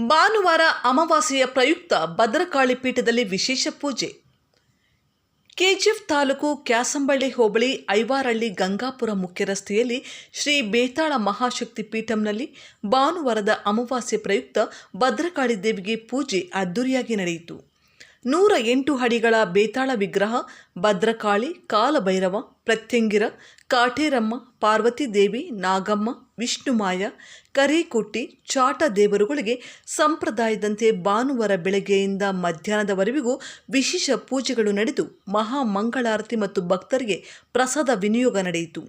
ಭಾನುವಾರ ಅಮಾವಾಸ್ಯೆಯ ಪ್ರಯುಕ್ತ ಭದ್ರಕಾಳಿ ಪೀಠದಲ್ಲಿ ವಿಶೇಷ ಪೂಜೆ. ಕೆಜಿಎಫ್ ತಾಲೂಕು ಕ್ಯಾಸಂಬಳ್ಳಿ ಹೋಬಳಿ ಐವಾರಳ್ಳಿ ಗಂಗಾಪುರ ಮುಖ್ಯ ರಸ್ತೆಯಲ್ಲಿ ಶ್ರೀ ಬೇತಾಳ ಮಹಾಶಕ್ತಿ ಪೀಠಂನಲ್ಲಿ ಭಾನುವಾರದ ಅಮಾವಾಸ್ಯೆ ಪ್ರಯುಕ್ತ ಭದ್ರಕಾಳಿ ದೇವಿಗೆ ಪೂಜೆ ಅದ್ದೂರಿಯಾಗಿ ನಡೆಯಿತು. ನೂರ ಎಂಟು ಅಡಿಗಳ ಬೇತಾಳ ವಿಗ್ರಹ, ಭದ್ರಕಾಳಿ, ಕಾಲಭೈರವ, ಪ್ರತ್ಯಂಗಿರ, ಕಾಟೇರಮ್ಮ, ಪಾರ್ವತಿ ದೇವಿ, ನಾಗಮ್ಮ, ವಿಷ್ಣುಮಾಯ, ಕರೇಕುಟ್ಟಿ, ಚಾಟ ದೇವರುಗಳಿಗೆ ಸಂಪ್ರದಾಯದಂತೆ ಭಾನುವಾರ ಬೆಳಗ್ಗೆಯಿಂದ ಮಧ್ಯಾಹ್ನದವರೆಗೂ ವಿಶೇಷ ಪೂಜೆಗಳು ನಡೆದು ಮಹಾ ಮಂಗಳಾರತಿ ಮತ್ತು ಭಕ್ತರಿಗೆ ಪ್ರಸಾದ ವಿನಿಯೋಗ ನಡೆಯಿತು.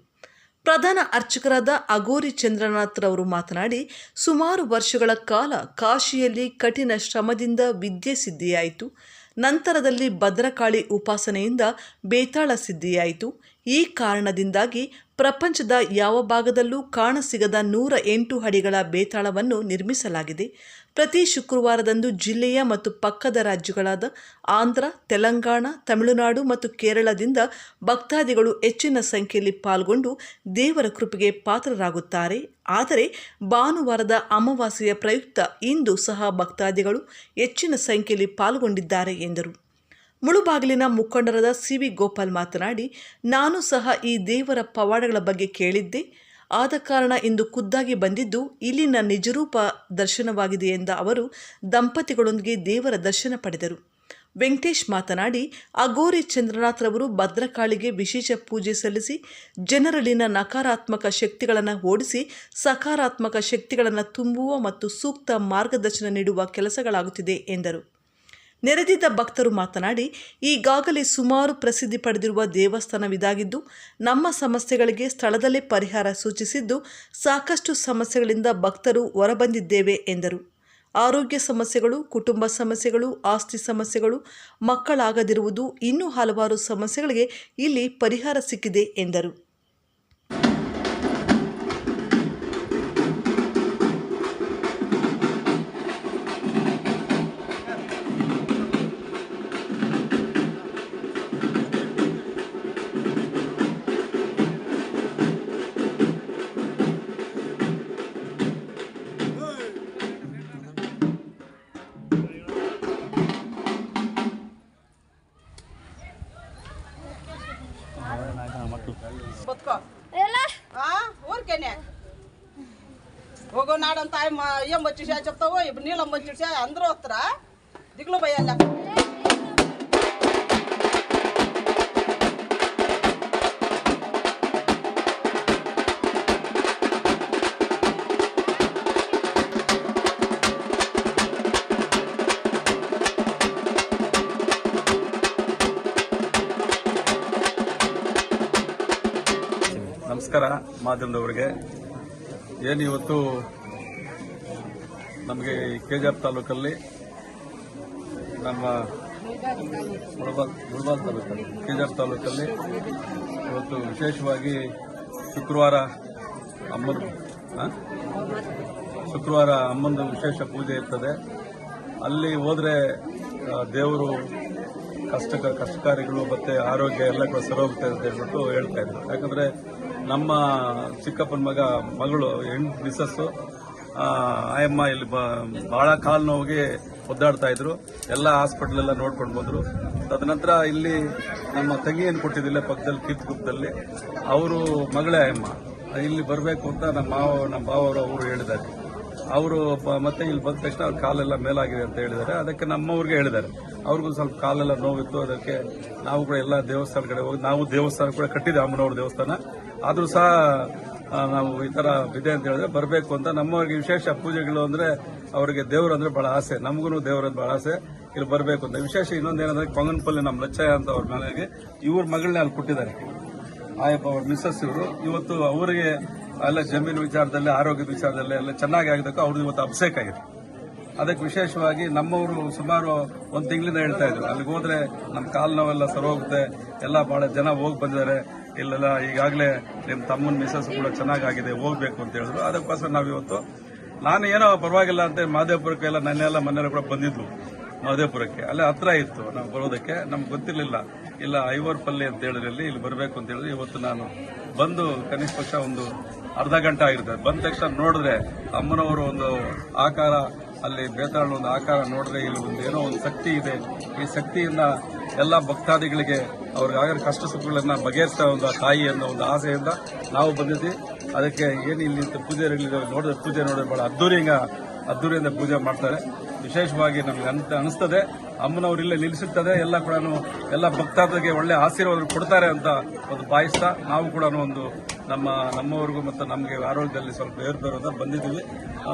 ಪ್ರಧಾನ ಅರ್ಚಕರಾದ ಅಗೋರಿ ಚಂದ್ರನಾಥ್ರವರು ಮಾತನಾಡಿ, ಸುಮಾರು ವರ್ಷಗಳ ಕಾಲ ಕಾಶಿಯಲ್ಲಿ ಕಠಿಣ ಶ್ರಮದಿಂದ ವಿದ್ಯೆ ಸಿದ್ಧಿಯಾಯಿತು. ನಂತರದಲ್ಲಿ ಭದ್ರಕಾಳಿ ಉಪಾಸನೆಯಿಂದ ಬೇತಾಳ ಸಿದ್ಧಿಯಾಯಿತು. ಈ ಕಾರಣದಿಂದಾಗಿ ಪ್ರಪಂಚದ ಯಾವ ಭಾಗದಲ್ಲೂ ಕಾಣಸಿಗದ ನೂರ ಎಂಟು ಹಡಿಗಳ ಬೇತಾಳವನ್ನು ನಿರ್ಮಿಸಲಾಗಿದೆ. ಪ್ರತಿ ಶುಕ್ರವಾರದಂದು ಜಿಲ್ಲೆಯ ಮತ್ತು ಪಕ್ಕದ ರಾಜ್ಯಗಳಾದ ಆಂಧ್ರ, ತೆಲಂಗಾಣ, ತಮಿಳುನಾಡು ಮತ್ತು ಕೇರಳದಿಂದ ಭಕ್ತಾದಿಗಳು ಹೆಚ್ಚಿನ ಸಂಖ್ಯೆಯಲ್ಲಿ ಪಾಲ್ಗೊಂಡು ದೇವರ ಕೃಪೆಗೆ ಪಾತ್ರರಾಗುತ್ತಾರೆ. ಆದರೆ ಭಾನುವಾರದ ಅಮಾವಾಸ್ಯೆಯ ಪ್ರಯುಕ್ತ ಇಂದು ಸಹ ಭಕ್ತಾದಿಗಳು ಹೆಚ್ಚಿನ ಸಂಖ್ಯೆಯಲ್ಲಿ ಪಾಲ್ಗೊಂಡಿದ್ದಾರೆ ಎಂದರು. ಮುಳುಬಾಗಿಲಿನ ಮುಖಂಡರಾದ ಸಿ ವಿ ಗೋಪಾಲ್ ಮಾತನಾಡಿ, ನಾನು ಸಹ ಈ ದೇವರ ಪವಾಡಗಳ ಬಗ್ಗೆ ಕೇಳಿದ್ದೆ. ಆದ ಕಾರಣ ಇಂದು ಖುದ್ದಾಗಿ ಬಂದಿದ್ದು, ಇಲ್ಲಿನ ನಿಜರೂಪ ದರ್ಶನವಾಗಿದೆ ಎಂದ ಅವರು, ದಂಪತಿಗಳೊಂದಿಗೆ ದೇವರ ದರ್ಶನ ಪಡೆದರು. ವೆಂಕಟೇಶ್ ಮಾತನಾಡಿ ಅಗೋರಿ ಚಂದ್ರನಾಥ್ರವರು ಭದ್ರಕಾಳಿಗೆ ವಿಶೇಷ ಪೂಜೆ ಸಲ್ಲಿಸಿ, ಜನರಲ್ಲಿನ ನಕಾರಾತ್ಮಕ ಶಕ್ತಿಗಳನ್ನು ಓಡಿಸಿ, ಸಕಾರಾತ್ಮಕ ಶಕ್ತಿಗಳನ್ನು ತುಂಬುವ ಮತ್ತು ಸೂಕ್ತ ಮಾರ್ಗದರ್ಶನ ನೀಡುವ ಕೆಲಸಗಳಾಗುತ್ತಿದೆ ಎಂದರು. ನೆರೆದಿದ್ದ ಭಕ್ತರು ಮಾತನಾಡಿ, ಈಗಾಗಲೇ ಸುಮಾರು ಪ್ರಸಿದ್ಧಿ ಪಡೆದಿರುವ ದೇವಸ್ಥಾನವಿದಾಗಿದ್ದು, ನಮ್ಮ ಸಮಸ್ಯೆಗಳಿಗೆ ಸ್ಥಳದಲ್ಲೇ ಪರಿಹಾರ ಸೂಚಿಸಿದ್ದು, ಸಾಕಷ್ಟು ಸಮಸ್ಯೆಗಳಿಂದ ಭಕ್ತರು ಹೊರಬಂದಿದ್ದೇವೆ ಎಂದರು. ಆರೋಗ್ಯ ಸಮಸ್ಯೆಗಳು, ಕುಟುಂಬ ಸಮಸ್ಯೆಗಳು, ಆಸ್ತಿ ಸಮಸ್ಯೆಗಳು, ಮಕ್ಕಳಾಗದಿರುವುದು ಇನ್ನೂ ಹಲವಾರು ಸಮಸ್ಯೆಗಳಿಗೆ ಇಲ್ಲಿ ಪರಿಹಾರ ಸಿಕ್ಕಿದೆ ಎಂದರು. ಹೋಗೋ ನಾಡಂತ ಎಂಬತ್ತು ವರ್ಷ ಚಪ್ತಾವೋ ಇಬ್ಬರು ನೀಳಂಬತ್ತು ವರ್ಷ ಅಂದ್ರೂ ಹತ್ರ ದಿಗ್ಲು ಬೈಯಲ್ಲ ನಮಸ್ಕಾರ ಮಾಧ್ಯಮದವರಿಗೆ. ಏನು ಇವತ್ತು ನಮಗೆ ಕೆ ಜಿ ಎಫ್ ತಾಲೂಕಲ್ಲಿ ನಮ್ಮ ಮುಳಬಾಲ್ ತಾಲೂಕಲ್ಲಿ ಕೆ ಜಿ ಎಫ್ ತಾಲೂಕಲ್ಲಿ ಇವತ್ತು ವಿಶೇಷವಾಗಿ ಶುಕ್ರವಾರ ಅಮ್ಮನ ಶುಕ್ರವಾರ ಅಮ್ಮನ ವಿಶೇಷ ಪೂಜೆ ಇರ್ತದೆ. ಅಲ್ಲಿ ಹೋದ್ರೆ ದೇವರು ಕಷ್ಟ ಕಷ್ಟಕಾರಿಗಳು ಮತ್ತೆ ಆರೋಗ್ಯ ಎಲ್ಲ ಕೂಡ ಸರಿ ಹೋಗುತ್ತೆ ಅಂತ ಹೇಳ್ಬಿಟ್ಟು ಹೇಳ್ತಾ ಇದ್ರು. ಯಾಕಂದ್ರೆ ನಮ್ಮ ಚಿಕ್ಕಪ್ಪನ ಮಗ, ಮಗಳು ಹೆಣ್ಣು ಮಿಸ್ಸಸ್ಸು ಆಯಮ್ಮ ಇಲ್ಲಿ ಭಾಳ ಕಾಲು ನೋವಿಗೆ ಒದ್ದಾಡ್ತಾ ಇದ್ರು. ಎಲ್ಲ ಹಾಸ್ಪಿಟಲ್ ಎಲ್ಲ ನೋಡ್ಕೊಂಡು ಬಂದರು ತದನಂತರ ಇಲ್ಲಿ ನಮ್ಮ ತಂಗಿಯನ್ನು ಕೊಟ್ಟಿದ್ದಿಲ್ಲ ಪಕ್ಕದಲ್ಲಿ ಕೀರ್ತಿಗುಪ್ಪದಲ್ಲಿ ಅವರು ಮಗಳೇ ಆಯಮ್ಮ. ಇಲ್ಲಿ ಬರಬೇಕು ಅಂತ ನಮ್ಮ ಮಾವ, ನಮ್ಮ ಬಾವರು ಅವರು ಹೇಳಿದ್ದಾರೆ. ಅವರು ಮತ್ತೆ ಇಲ್ಲಿ ಬಂದ ತಕ್ಷಣ ಅವ್ರ ಕಾಲೆಲ್ಲ ಮೇಲಾಗಿದೆ ಅಂತ ಹೇಳಿದ್ದಾರೆ. ಅದಕ್ಕೆ ನಮ್ಮವ್ರಿಗೆ ಹೇಳಿದ್ದಾರೆ. ಅವ್ರಿಗೂ ಸ್ವಲ್ಪ ಕಾಲೆಲ್ಲ ನೋವಿತ್ತು. ಅದಕ್ಕೆ ನಾವು ಕೂಡ ಎಲ್ಲ ದೇವಸ್ಥಾನ ಕಡೆ ಹೋಗಿ, ನಾವು ದೇವಸ್ಥಾನ ಕೂಡ ಕಟ್ಟಿದ್ದೆ ಅಮ್ಮನವ್ರ ದೇವಸ್ಥಾನ. ಆದ್ರೂ ಸಹ ನಾವು ಈ ಥರ ಇದೆ ಅಂತ ಹೇಳಿದ್ರೆ ಬರಬೇಕು ಅಂತ. ನಮ್ಮವ್ರಿಗೆ ವಿಶೇಷ ಪೂಜೆಗಳು ಅಂದ್ರೆ ಅವರಿಗೆ ದೇವರು ಅಂದರೆ ಬಹಳ ಆಸೆ. ನಮಗೂ ದೇವ್ರ ಬಹಳ ಆಸೆ. ಇಲ್ಲಿ ಬರಬೇಕು ಅಂತ. ವಿಶೇಷ ಇನ್ನೊಂದೇನಂದ್ರೆ ಕೊಂಗನಪಲ್ಲಿ ನಮ್ಮ ಲಚ್ಚಯ್ಯ ಅಂತ ಅವ್ರ ಮನೆಗೆ ಇವ್ರ ಮಗಳನ್ನ ಅಲ್ಲಿ ಕೊಟ್ಟಿದ್ದಾರೆ. ಆಯಪ್ಪ ಅವ್ರ ಮಿಸ್ಸಸ್ ಇವರು. ಇವತ್ತು ಅವರಿಗೆ ಎಲ್ಲ ಜಮೀನು ವಿಚಾರದಲ್ಲಿ, ಆರೋಗ್ಯದ ವಿಚಾರದಲ್ಲಿ ಎಲ್ಲ ಚೆನ್ನಾಗಿ ಆಗಿದ್ದಕ್ಕೆ ಅವ್ರದ್ದು ಇವತ್ತು ಅಭಿಷೇಕ ಆಗಿದೆ ಅದಕ್ಕೆ ವಿಶೇಷವಾಗಿ ನಮ್ಮವರು ಸುಮಾರು ಒಂದು ತಿಂಗಳಿಂದ ಹೇಳ್ತಾ ಇದ್ರು. ಅಲ್ಲಿಗೆ ಹೋದ್ರೆ ನಮ್ಮ ಕಾಲು ನೋವೆಲ್ಲ ಸರೋಗುತ್ತೆ ಎಲ್ಲ ಬಹಳ ಜನ ಹೋಗಿ ಬಂದಿದ್ದಾರೆ. ಇಲ್ಲೆಲ್ಲ, ಈಗಾಗಲೇ ನಿಮ್ಮ ತಮ್ಮನ ಮಿಸಸ್ ಕೂಡ ಚೆನ್ನಾಗಾಗಿದೆ, ಹೋಗ್ಬೇಕು ಅಂತ ಹೇಳಿದ್ರು. ಅದಕ್ಕೋಸ್ಕರ ನಾವು ಇವತ್ತು ನಾನು ಏನೋ ಪರವಾಗಿಲ್ಲ ಅಂತ ಮಹದೇವಪುರಕ್ಕೆ ಎಲ್ಲ ನನ್ನೆಲ್ಲ ಮನೆಯಲ್ಲ ಕೂಡ ಬಂದಿದ್ವು ಮಹದೇವಪುರಕ್ಕೆ ಅಲ್ಲೇ ಹತ್ರ ಇತ್ತು, ನಾವು ಬರೋದಕ್ಕೆ. ನಮ್ಗೆ ಗೊತ್ತಿರಲಿಲ್ಲ. ಇಲ್ಲ, ಐವರ್ ಪಲ್ಲಿ ಅಂತ ಹೇಳಿದ್ರಲ್ಲಿ ಇಲ್ಲಿ ಬರಬೇಕು ಅಂತ ಹೇಳಿದ್ರೆ. ಇವತ್ತು ನಾನು ಬಂದು ಕನಿಷ್ಠ ಪಕ್ಷ ಒಂದು ಅರ್ಧ ಗಂಟೆ ಆಗಿರುತ್ತೆ ಬಂದ ತಕ್ಷಣ ನೋಡಿದ್ರೆ ಅಮ್ಮನವರು ಒಂದು ಆಕಾರ, ಅಲ್ಲಿ ಬೇತಾಳ ಒಂದು ಆಕಾರ ನೋಡಿದ್ರೆ ಇಲ್ಲಿ ಒಂದು ಏನೋ ಒಂದು ಶಕ್ತಿ ಇದೆ. ಈ ಶಕ್ತಿಯಿಂದ ಎಲ್ಲ ಭಕ್ತಾದಿಗಳಿಗೆ ಅವ್ರಿಗಾಗಿರೋ ಕಷ್ಟ ಸುಖಗಳನ್ನು ಬಗೆಹರಿಸ್ತಾ ಒಂದು ತಾಯಿ ಅನ್ನೋ ಒಂದು ಆಸೆಯಿಂದ ನಾವು ಬಂದಿದ್ವಿ. ಅದಕ್ಕೆ ಏನು ಇಲ್ಲಿ ಪೂಜೆ ನೋಡಿದ್ರೆ ಪೂಜೆ ನೋಡಿದ್ರೆ ಬಹಳ ಅದ್ದೂರಿಯಿಂದ ಅದ್ದೂರಿಯಿಂದ ಪೂಜೆ ಮಾಡ್ತಾರೆ. ವಿಶೇಷವಾಗಿ ನಮ್ಗೆ ಅಂತ ಅನಿಸ್ತದೆ. ಅಮ್ಮನವರಿಲ್ಲೇ ನಿಲ್ಲಿಸುತ್ತದೆ. ಎಲ್ಲ ಕೂಡ ಎಲ್ಲ ಭಕ್ತಾದಿಗೆ ಒಳ್ಳೆ ಆಶೀರ್ವಾದ ಕೊಡ್ತಾರೆ ಅಂತ ಒಂದು ಭಾವಿಸ್ತಾ ನಾವು ಕೂಡ ಒಂದು ನಮ್ಮ ನಮ್ಮವ್ರಿಗೂ ಮತ್ತು ನಮಗೆ ಆರೋಗ್ಯದಲ್ಲಿ ಸ್ವಲ್ಪ ಏರ್ಪೇರು ಅಂತ ಬಂದಿದ್ದೀವಿ. ಆ,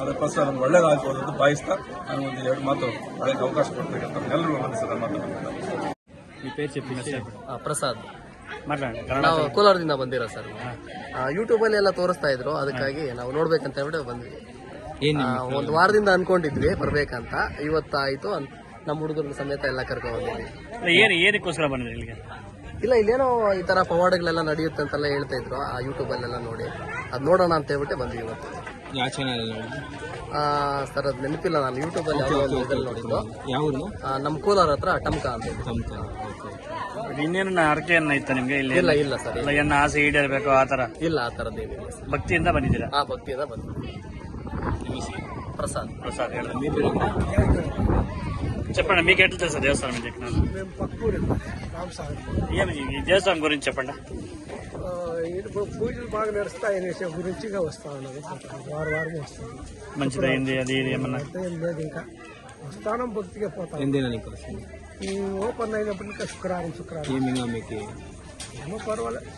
ಅದಕ್ಕೋಸ್ಕರ ನಮ್ಗೆ ಒಳ್ಳೇದಾಗ್ಬೋದು ಅಂತ ಭಾವಿಸ್ತಾ ನಾನು ಒಂದು ಎರಡು ಮಾತು ಒಳ್ಳೆಗೆ ಅವಕಾಶ ಕೊಡ್ಬೇಕಂತ ಎಲ್ಲರೂ ಮನಸ್ಸಿಲ್ಲ ಪ್ರಸಾದ್. ನಾವು ಕೋಲಾರದಿಂದ ಬಂದಿರೋ ಸರ್? ಯೂಟ್ಯೂಬಲ್ಲಿ ಎಲ್ಲ ತೋರಿಸ್ತಾ ಇದ್ರು ಅದಕ್ಕಾಗಿ ನಾವು ನೋಡ್ಬೇಕಂತ ಹೇಳ್ಬಿಟ್ಟು ಬಂದ್ವಿ. ಒಂದ್ ಒಂದು ವಾರದಿಂದ ಅನ್ಕೊಂಡಿದ್ವಿ ಬರ್ಬೇಕಂತ. ಇವತ್ತಾಯ್ತು ನಮ್ಮ ಹುಡುಗರ ಸಮೇತ ಎಲ್ಲ ಕರ್ಕೊಂಡು ಬಂದಿದ್ವಿ. ಏನು ಏನಕ್ಕೋಸ್ಕರ ಬಂದ್ರಿ ಇಲ್ಲಿಗೆ? ಇಲ್ಲ ಇಲ್ಲೇನೋ ಈ ತರ ಪವಾಡಗಳೆಲ್ಲ ನಡೆಯುತ್ತೆ ಅಂತೆಲ್ಲ ಹೇಳ್ತಾ ಇದ್ರು ಆ ಯೂಟ್ಯೂಬ್ ಅಲ್ಲೆಲ್ಲ ನೋಡಿ. ಅದ್ ನೋಡೋಣ ಅಂತ ಹೇಳ್ಬಿಟ್ಟು ಬಂದ್ವಿ ಇವತ್ತು. ಯಾವ ಚಾನಲ್ ಆ, ಸರ್ ಅದ್ ನೆನಪಿಲ್ಲ ನಾನು. ಯೂಟ್ಯೂಬ್ ಅಲ್ಲಿ ಯಾವುದೋ ಒಂದು ಇದ್ರಲ್ಲಿ ನೋಡಿದ್ದು. ಆ, ನಮ್ಮ ಕೋಲಾರ ಹತ್ರ ಟಮ್ಕ ಅಂತ ಇದೆ. ತಮ್ಕ ಇನ್ನೇನು ಅರಕೆಯನ್ನ ಇತ್ತ ನಿಮ್ಗೆ? ಇಲ್ಲಿ ಇಲ್ಲ ಇಲ್ಲ ಸರ್ ಇಲ್ಲ. ಏನ ಆಸೆ ಈಡೇರ್ಬೇಕು ಆ ತರ ಇಲ್ಲ ಆ ಸರ್. ಭಕ್ತಿಯಿಂದ ಬಂದಿದ್ದೀರಾ? ಆ ಭಕ್ತಿಯಿಂದ ಬಂದ್ವಿ ప్రసాద్. ప్రసాద్ చెప్పండి. మీకు ఎట్లా తెలుసు దేవస్థానం మీకు ఈ దేవస్థానం గురించి చెప్పండి. పూజలు బాగా నడుస్తాయి అనేసి గురించి వస్తా ఉన్నది వారు వారం వస్తాను మంచిదైంది అది ఇది ఏమన్నా? లేదు ఇంకా. వస్తానం భక్తిగా పోతాను ఓపెన్ అయినప్పటికీ శుక్రవారం శుక్రవారం. మీకు? ఏమో పర్వాలేదు